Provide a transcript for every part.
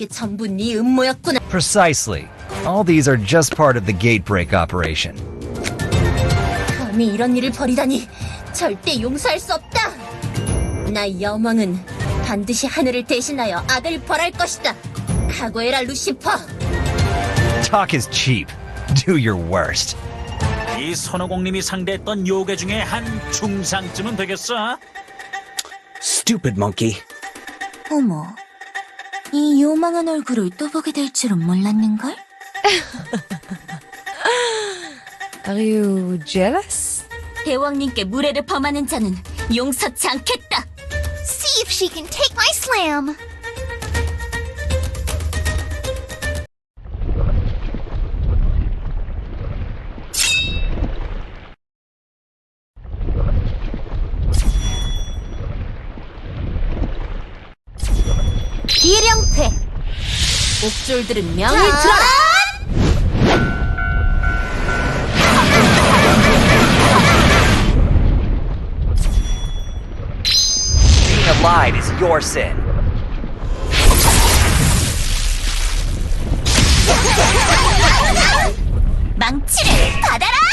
이게 전부 네 음모였구나. Precisely. All these are just part of the gate break operation. 감히 이런 일을 벌이다니 절대 용서할 수 없다. 나 여망은 반드시 하늘을 대신하여 악을 벌할 것이다. 각오해라 루시퍼. Talk is cheap. Do your worst. 이 손오공님이 상대했던 요괴 중에 한 중상쯤은 되겠어? Stupid monkey. 어머, 이 요망한 얼굴을 또 보게 될 줄은 몰랐는걸? Are you jealous? 대왕님께 무례를 범하는 자는 용서치 않겠다. See if she can take my slam. 비령패. 옥졸들은 명을 들어라. Being alive is your sin. 망치를 받아라.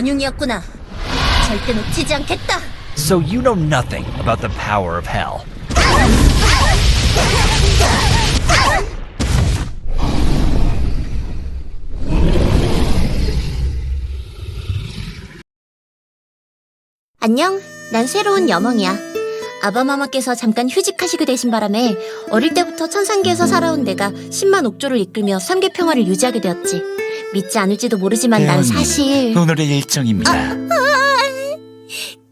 원흉이었구나. 절대 놓치지 않겠다. So you know nothing about the power of hell. 안녕, 난 새로운 여멍이야. 아바마마께서 잠깐 휴직하시게 되신 바람에 어릴 때부터 천상계에서 살아온 내가 10만 옥조를 이끌며 삼계 평화를 유지하게 되었지. 믿지 않을지도 모르지만 난 사실 오늘의 일정입니다.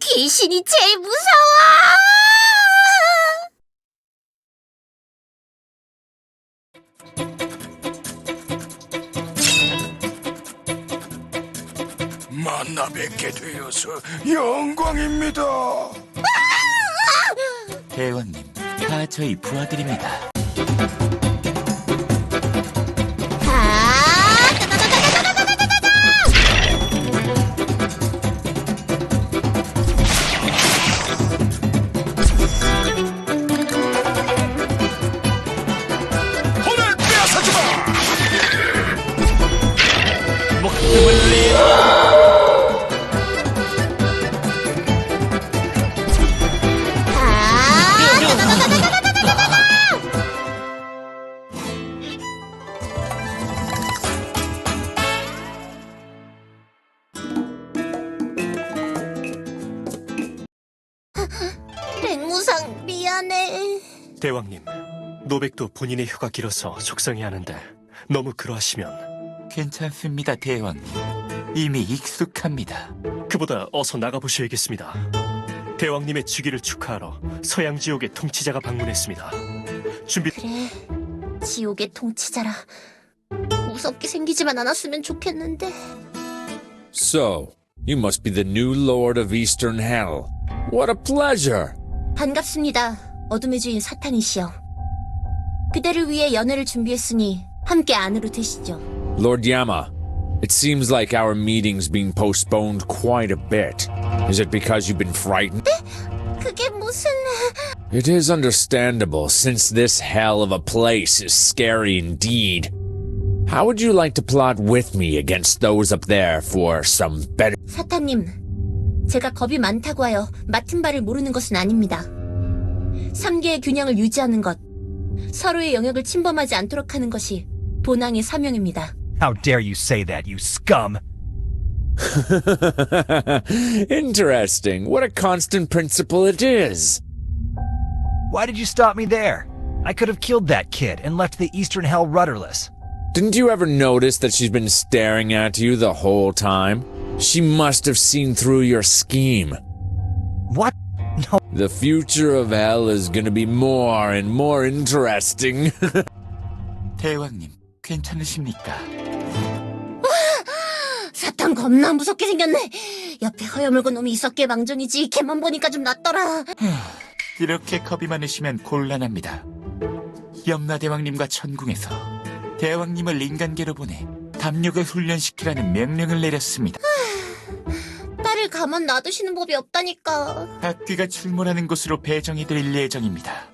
귀신이 제일 무서워. 만나 뵙게 되어서 영광입니다. 대원님, 다 저희 부하들입니다. 노백도 본인의 혀가 길어서 속상해 하는데 너무 그러하시면 괜찮습니다, 대원님. 이미 익숙합니다. 그보다 어서 나가보셔야겠습니다. 대왕님의 즉위를 축하하러 서양 지옥의 통치자가 방문했습니다. 준비 그래, 지옥의 통치자라. 무섭게 생기지만 않았으면 좋겠는데. So, you must be the new Lord of Eastern Hell. What a pleasure! 반갑습니다. 어둠의 주인 사탄이시여. 그대를 위해 연애를 준비했으니 함께 안으로 드시죠. Lord Yama, it seems like our meeting's being postponed quite a bit. Is it because you've been frightened? 그게 무슨... It is understandable, since this hell of a place is scary indeed. How would you like to plot with me against those up there for some better? 사탄님, 제가 겁이 많다고 하여 맡은 바를 모르는 것은 아닙니다. 삼계의 균형을 유지하는 것, 서로의 영역을 침범하지 않도록 하는 것이 본왕의 사명입니다. How dare you say that, you scum! Interesting. What a constant principle it is. Why did you stop me there? I could have killed that kid and left the Eastern Hell rudderless. Didn't you ever notice that she's been staring at you the whole time? She must have seen through your scheme. What? No. The future of hell is gonna be more and more interesting. 대왕님, 괜찮으십니까? 사탕 겁나 무섭게 생겼네. 옆에 허여물고 놈이 있었기에 망정이지. 걔만 보니까 좀 낫더라. 이렇게 겁이 많으시면 곤란합니다. 염라대왕님과 천궁에서 대왕님을 인간계로 보내 담력을 훈련시키라는 명령을 내렸습니다. 딸을 가만 놔두시는 법이 없다니까. 악귀가 출몰하는 곳으로 배정해 드릴 예정입니다.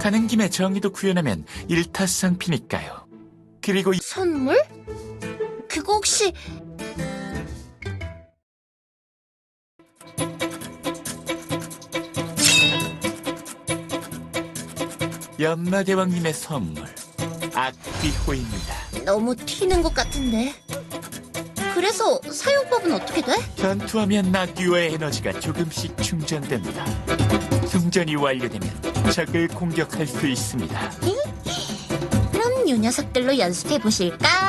가는 김에 정의도 구현하면 일타쌍피니까요. 그리고 이- 선물? 그거 혹시 염라대왕님의 선물 악귀호입니다. 너무 튀는 것 같은데. 그래서 사용법은 어떻게 돼? 전투하면 나듀오의 에너지가 조금씩 충전됩니다. 충전이 완료되면 적을 공격할 수 있습니다. 그럼 요 녀석들로 연습해 보실까?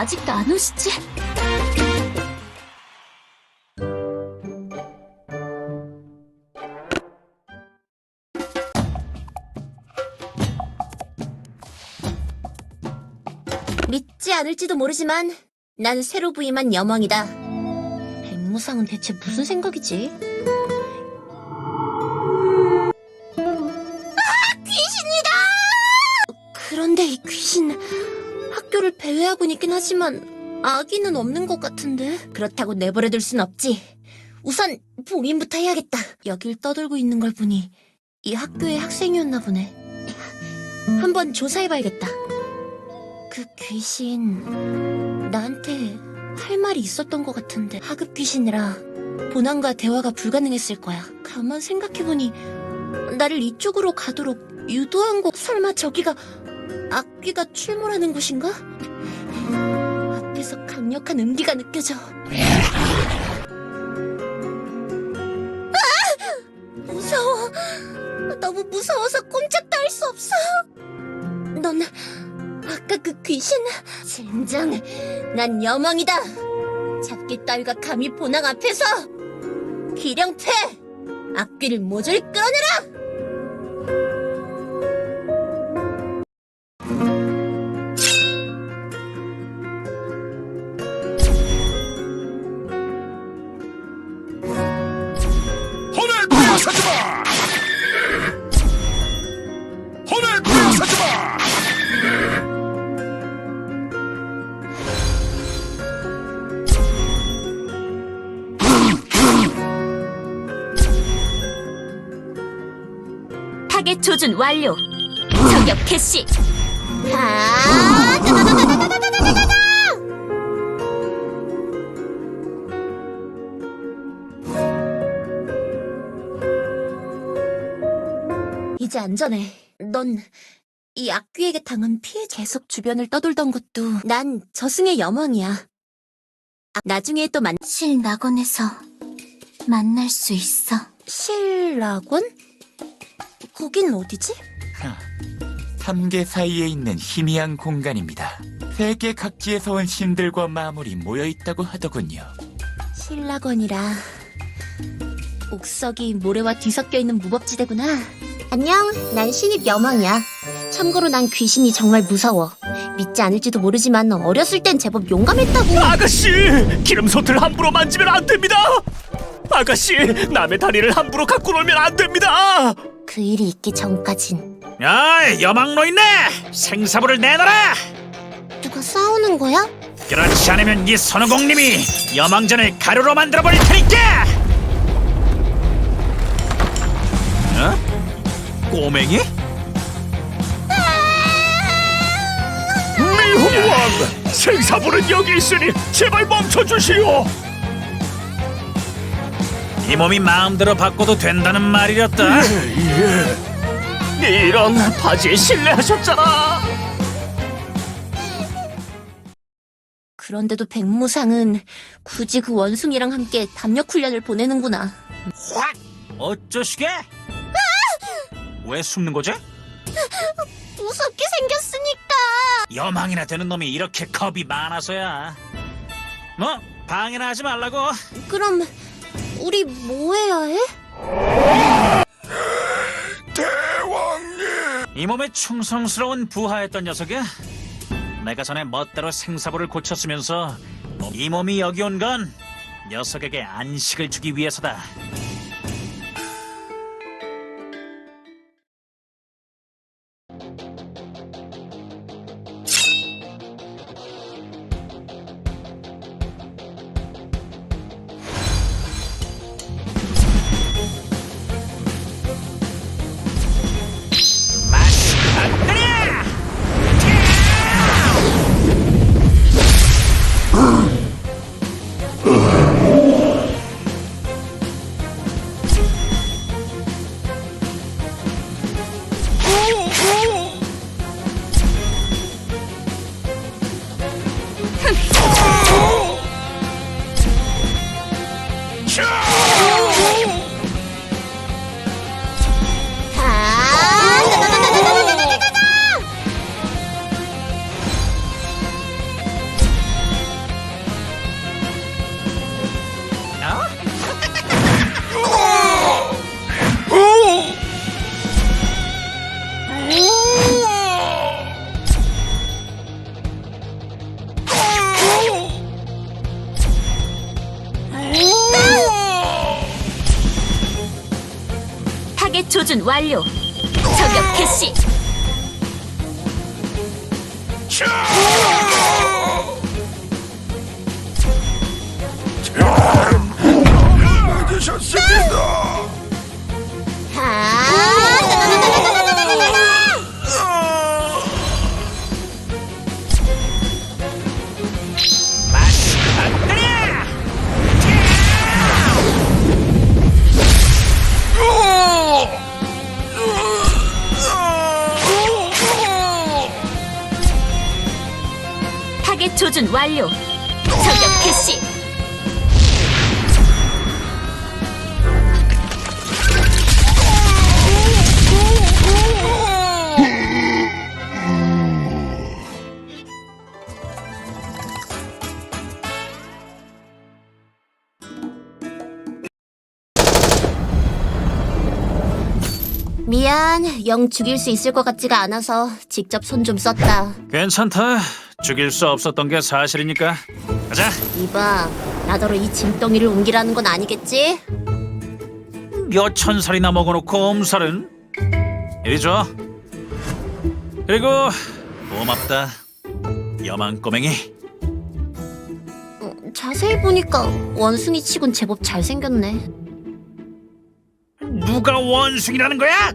아직도 안 오시지? 믿지 않을지도 모르지만 난 새로 부임한 여왕이다. 백무상은 대체 무슨 생각이지? 아, 귀신이다! 그런데 이 귀신 학교를 배회하고 있긴 하지만 아기는 없는 것 같은데 그렇다고 내버려둘 순 없지. 우선 봉인부터 해야겠다. 여길 떠돌고 있는 걸 보니 이 학교의 학생이었나 보네. 한번 조사해봐야겠다. 그 귀신 나한테 할 말이 있었던 것 같은데 하급 귀신이라 본왕과 대화가 불가능했을 거야. 가만 생각해보니 나를 이쪽으로 가도록 유도한 거 설마 저기가 악귀가 출몰하는 곳인가? 앞에서 강력한 음기가 느껴져. 아! 무서워. 너무 무서워서 꼼짝도 할 수 없어. 넌 아까 그 귀신 젠장. 난 여망이다. 잡기 딸과 감히 본왕 앞에서 기령패 악귀를 모조리 끌어내 빼앗아주마! 손을 빼앗아주마! 타겟 조준 완료. 저격 개시. 아! 따다다다 이제 안전해. 넌 이 악귀에게 당한 피해 계속 주변을 떠돌던 것도 난 저승의 여망이야. 나중에 또 만, 실낙원에서 만날 수 있어. 실락원? 거긴 어디지? 삼계 사이에 있는 희미한 공간입니다. 세계 각지에서 온 신들과 마물이 모여 있다고 하더군요. 신라건이라 옥석이 모래와 뒤섞여 있는 무법지대구나. 안녕, 난 신입 여망이야. 참고로 난 귀신이 정말 무서워. 믿지 않을지도 모르지만 어렸을 땐 제법 용감했다고. 아가씨! 기름솥을 함부로 만지면 안 됩니다! 아가씨! 남의 다리를 함부로 갖고 놀면 안 됩니다! 그 일이 있기 전까진. 야, 여망 노인네! 생사부를 내놔라! 누가 싸우는 거야? 그렇지 않으면 이 선우공님이 여망전을 가루로 만들어 버릴 테니까! 꼬맹이? 미호왕! 생사부는 여기 있으니 제발 멈춰주시오! 이 몸이 마음대로 바꿔도 된다는 말이었다. 이런 바지에 신뢰하셨잖아! 그런데도 백무상은 굳이 그 원숭이랑 함께 담력 훈련을 보내는구나. 확! 어쩌시게? 왜 숨는 거지? 무섭게 생겼으니까. 여망이나 되는 놈이 이렇게 겁이 많아서야. 뭐 방해나 하지 말라고. 그럼 우리 뭐 해야 해? 이 몸에 충성스러운 부하였던 녀석이야. 내가 전에 멋대로 생사부를 고쳤으면서 이 몸이 여기 온 건 녀석에게 안식을 주기 위해서다. 조준 완료. 저격 개시. 맛이 조준 완료. 저격 개시. 미안, 영 죽일 수 있을 것 같지가 않아서 직접 손 좀 썼다. 괜찮다. 죽일 수 없었던 게 사실이니까. 가자. 이봐, 나더러 이 짐덩이를 옮기라는 건 아니겠지? 몇 천 살이나 먹어놓고 엄살은? 이리 줘. 그리고 고맙다. 여망 꼬맹이. 어, 자세히 보니까 원숭이 치곤 제법 잘생겼네. 누가 원숭이라는 거야?